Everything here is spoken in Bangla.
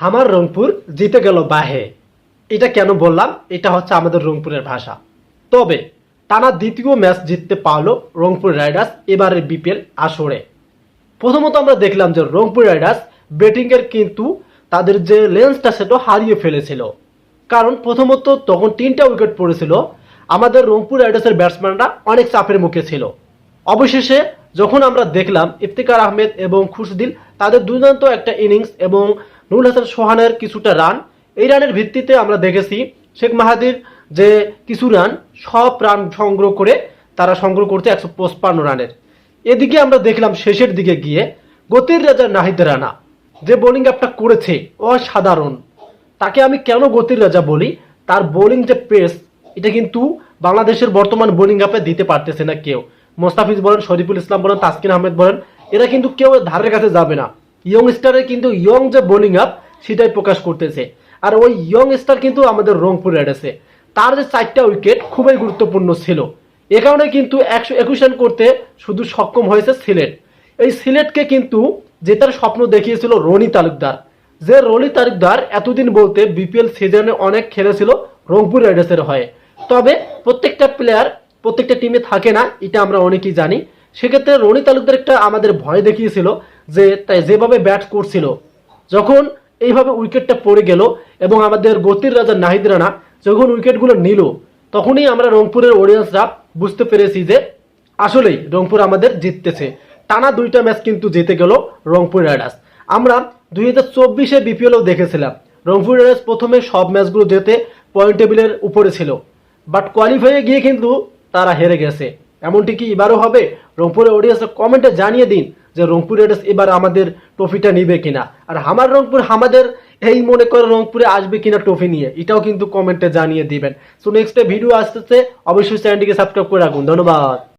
আমার রংপুর জিতে গেল বাহে। এটা কেন বললাম? এটা হচ্ছে আমাদের রংপুরের ভাষা। তবে টানা দ্বিতীয় ম্যাচ জিততে পারল রংপুর রাইডার্স এবারের বিপিএল আসরে। প্রথমত আমরা দেখলাম যে রংপুর রাইডার্স ব্যাটিংয়ের কিন্তু তাদের যে লেন্সটা, সেটা হারিয়ে ফেলেছিল। কারণ প্রথমত তখন তিনটা উইকেট পড়েছিল। আমাদের রংপুর রাইডার্সের ব্যাটসম্যানরা অনেক চাপের মুখে ছিল। অবশেষে যখন আমরা দেখলাম ইফতিকার আহমেদ এবং খুশদিল তাদের দুর্দান্ত একটা ইনিংস এবং নুরুল হাসান সোহানের কিছুটা রান। এই রানের ভিত্তিতে আমরা দেখেছি শেখ মাহাদির যে কিছু রান, সব রান সংগ্রহ করে তারা সংগ্রহ করতে একশো পঁচপান্ন রানের। এদিকে আমরা দেখলাম শেষের দিকে গিয়ে গতির রাজা নাহিদ রানা, যে বোলিং আপটা করেছে, অসাধারণ। তাকে আমি কেন গতির রাজা বলি? তার বোলিং যে পেস, এটা কিন্তু বাংলাদেশের বর্তমান বোলিং আপে দিতে পারতেছে না কেউ। মোস্তাফিজ বলেন, শরীফুল ইসলাম বলেন, তাসকিন আহমেদ বলেন, এরা কিন্তু কেউ ধারের কাছে যাবে না। ইয়ং স্টারের কিন্তু ইয়ং যে বোলিং আপ সেটাই প্রকাশ করতেছে। আর ওই ইয়ং স্টার কিন্তু আমাদের রংপুর রাইডার্সে তার যে চারটা উইকেট খুবই গুরুত্বপূর্ণ ছিল। এ কারণে কিন্তু একশো একুশ রান করতে শুধু সক্ষম হয়েছে সিলেট। এই সিলেটকে কিন্তু জেতার স্বপ্ন দেখিয়েছিল রনি তালুকদার। যে রনি তালুকদার এতদিন বলতে বিপিএল সিজনে অনেক খেলেছিল রংপুর রাইডার্সের হয়ে। তবে প্রত্যেকটা প্লেয়ার প্রত্যেকটা টিমে থাকে না, এটা আমরা অনেকেই জানি। সেক্ষেত্রে রনি তালুকদার একটা আমাদের ভয় দেখিয়েছিল যে, তাই যেভাবে ব্যাট করছিল, যখন এইভাবে উইকেটটা পড়ে গেল এবং আমাদের গতির রাজা নাহিদ রানা যখন উইকেটগুলো নিল, তখনই আমরা রংপুরের অডিয়েন্সরা বুঝতে পেরেছি যে, আসলেই রংপুর আমাদের জিততেছে। টানা দুইটা ম্যাচ কিন্তু জিতে গেল রংপুর রাইডার্স আমরা দুই হাজার চব্বিশে বিপিএলও দেখেছিলাম। রংপুর রাইডার্স প্রথমে সব ম্যাচগুলো যেতে পয়েন্ট টেবিলের উপরে ছিল। বাট কোয়ালিফাইয়ে গিয়ে কিন্তু তারা হেরে গেছে। এমনটি কি এবারও হবে? রংপুরের অডিয়েন্সরা কমেন্টে জানিয়ে দিন যে রংপুর রাইডার্স এবার আমাদের ট্রফিটা নিবে কিনা। আর আমার রংপুর আমাদের এই মনে করে রংপুরে আসবে কিনা ট্রফি নিয়ে, এটাও কিন্তু কমেন্টে জানিয়ে দিবেন। সো নেক্সট ভিডিও আসতেছে, অবশ্যই চ্যানেলটিকে সাবস্ক্রাইব করে রাখুন। ধন্যবাদ।